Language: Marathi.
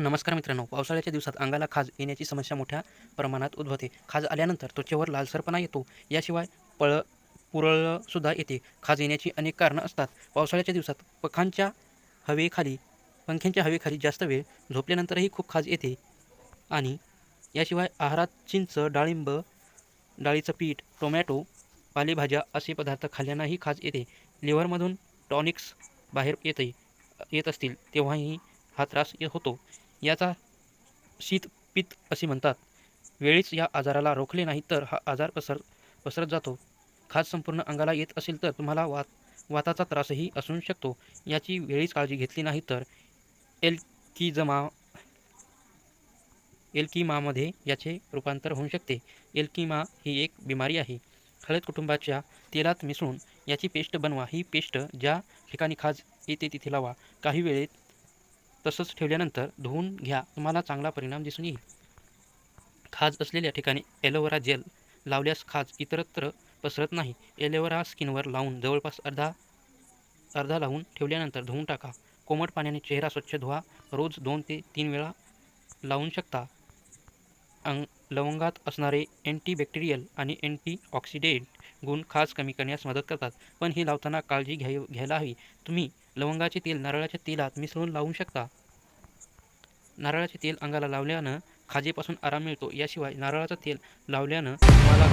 नमस्कार मित्रांनो पावसाळ्याच्या दिवसात अंगाला खाज येण्याची समस्या मोठ्या प्रमाणात उद्भवते. खाज आल्यानंतर त्वचेवर लालसरपणा येतो. याशिवाय पळ पुरळसुद्धा येते. खाज येण्याची अनेक कारणं असतात. पावसाळ्याच्या दिवसात पखांच्या हवेखाली पंख्यांच्या हवेखाली जास्त वेळ झोपल्यानंतरही खूप खाज येते. आणि याशिवाय आहारात चिंच डाळिंब डाळीचं पीठ टोमॅटो पालेभाज्या असे पदार्थ खाल्ल्यानंही खाज येते. लिव्हरमधून टॉनिक्स बाहेर येते येत असतील तेव्हाही हा त्रास होतो. याचा शीत पित्त असे म्हणतात. वेळीच या आजाराला रोखले नाही तर हा आजार पसर पसरत जातो. खास संपूर्ण अंगाला येत असेल तर तुम्हाला वात वाताचा त्रासही असू शकतो. याची वेळीच काळजी घेतली नाही तर एल्किजमा एल्किमामध्ये याचे रूपांतर होऊ शकते. एल्किमा ही एक बिमारी आहे. हळद कुटुंबाच्या तेलात मिसळून याची पेस्ट बनवा. ही पेस्ट ज्या ठिकाणी खाज येते तिथे लावा. काही वेळेत तसंच ठेवल्यानंतर धुवून घ्या. तुम्हाला चांगला परिणाम दिसून येईल. खाज असलेल्या ठिकाणी ॲलोवेरा जेल लावल्यास खाज इतरत्र पसरत नाही. ॲलोवेरा स्किनवर लावून जवळपास अर्धा अर्धा लावून ठेवल्यानंतर धुवून टाका. कोमट पाण्याने चेहरा स्वच्छ धुवा. रोज दोन ते तीन वेळा लावून शकता. अंग लवंगात असणारे अँटीबॅक्टेरियल आणि अँटीऑक्सिडेंट गुण खास कमी करण्यास मदत करतात. पण हे लावताना काळजी घ्याय घ्यायला हवी. तुम्ही लवंगाचे तेल नारळाच्या तेलात मिसळून लावू शकता. नारळाचे तेल अंगाला लावल्यानं खाजेपासून आराम मिळतो. याशिवाय नारळाचं तेल लावल्यानं तुम्हाला